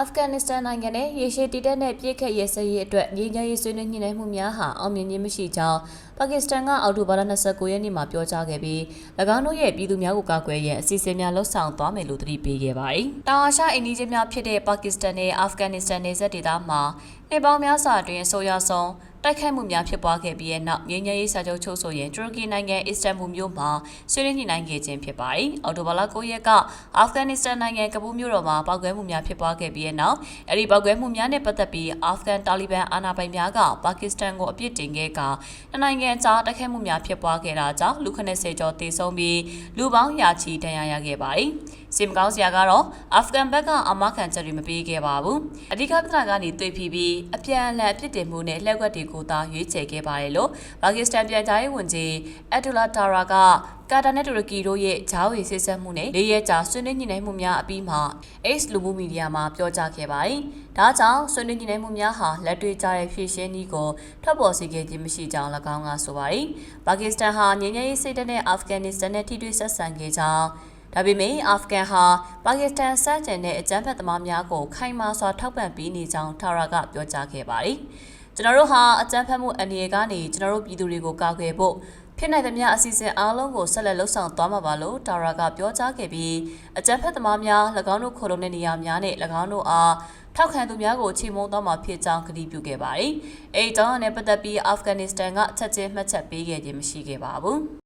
အာဖဂန်နစ္စတန်နိုင်ငံနဲ့ရေရှည်တည်တဲ့နဲ့ပြည့်ခက်ရဲစရေးအတွက်ငြိမ်းချမ်းရေးဆွေးနွေးညှိနှိုင်းမှုများဟာအောင်မြင်ခြင်းမရှိကြောင်းပါကစ္စတန်ကအောက်တိုဘာလ29ရက်နေ့မှာပြောကြားခဲ့ပြီး၎င်းတို့ရဲ့ပြည်သူများကိုကာကွယ်ရန်အစီအစဉ်များလှုပ်ဆောင်သွားမယ်လို့သတိပေးခဲ့ပါတယ်။တောင်အာရှအိန္ဒိယများဖြစ်တဲ့ပါကစ္စတန်နဲ့အာဖဂန်နစ္စတန်နယ်စပ်ဒေသမှာနေပေါင်းများစွာအတွင်းဆိုရဆုံးတိုက်ခိုက်မှုများဖြစ်ပွားခဲ့ပြီးတဲ့နောက်ငြိမ်းချမ်းရေးစာချုပ်ချုပ်ဆိုရင်တူရကီနိုင်ငံအစ္စတန်ဘူမြို့မှာဆွေးနွေးညှိနှိုင်းခဲ့ခြင်းဖြစ်ပါတယ်။အော်တိုဘာလ9ရက်ကအာဖဂန်နစ္စတန်နိုင်ငံကပူးမြို့တော်မှာပောက်ကွဲမှုများဖြစ်ပွားခဲ့ပြီးတဲ့နောက်အဲဒီပောက်ကွဲမှုများနဲ့ပတ်သက်ပြီးအာဖဂန်တာလီဘန်အာဏာပိုင်များကပါကစ္စတန်ကိုအပြစ်တင်ခဲ့ကနှစ်နိုင်ငံကြားတိုက်ခိုက်မှုများဖြစ်ပွားခဲ့တာကြောင့်လူ90ကျော်သေဆုံးပြီးလူပေါင်းရာချီဒဏ်ရာရခဲ့ပါတယ်။စင်မကောင်းစရာကတော့အာဖဂန်ဘက်ကအာမခံချက်တွေမပေးခဲ့ပါဘူး။အဓိကပြဿနာကနေတွေ့ပြီးပြီးအပြန်အလှန်အပြစ်တင်မှုနဲ့လှည့်ကွက်တွေကိုသာရွေးချယ်ခဲ့ပါတယ်လို့ပါကစ္စတန်ပြည်ထောင်ရေးဝန်ကြီးအက်ဒူလာတာရာကကာတာနဲ့တူရကီတို့ရဲ့ဂျာဝေစစ်ဆက်မှုနဲ့လေးရဲကြာဆွေးနွေးညှိနှိုင်းမှုများအပြီးမှာ X လူမှုမီဒီယာမှာပြောကြားခဲ့ပါတယ်။ဒါကြောင့်ဆွေးနွေးညှိနှိုင်းမှုများဟာလက်တွေ့ကျတဲ့ဖြည့်ရှင်းနည်းကိုထွက်ပေါ်စေခဲ့ခြင်းမရှိကြောင်း၎င်းကဆိုပါတယ်။ပါကစ္စတန်ဟာငြိမ်းချမ်းရေးစိတ်ဓာတ်နဲ့အာဖဂန်နစ္စတန်နဲ့ထိတွေ့ဆက်ဆံခဲ့ကြောင်း ဒါပေမဲ့အာဖဂန်ဟာပါကစ္စတန်စန့်ကျင်တဲ့အကြမ်းဖက်သမားများကိုခိုင်မာစွာထောက်ပံ့ပေးနေကြောင်းထာရာကပြောကြားခဲ့ပါတယ်။ကျွန်တော်တို့ဟာအကြမ်းဖက်မှုအန္တရာယ်ကနေကျွန်တော်တို့ပြည်သူတွေကိုကာကွယ်ဖို့ဖြစ်နိုင်သမျှအစီအစဉ်အားလုံးကိုဆက်လက်လှုပ်ဆောင်သွားမှာပါလို့တာရာကပြောကြားခဲ့ပြီးအကြမ်းဖက်သမားများ၎င်းတို့ခိုလုံတဲ့နေရာများနဲ့၎င်းတို့အားထောက်ခံသူများကိုချေမှုန်းသွားမှာဖြစ်ကြောင်းကတိပြုခဲ့ပါတယ်။အဲဒီတောင်းနဲ့ပတ်သက်ပြီးအာဖဂန်နစ္စတန်ကချက်ချင်းမှတ်ချက်ပေးခဲ့ခြင်းမရှိခဲ့ပါဘူး။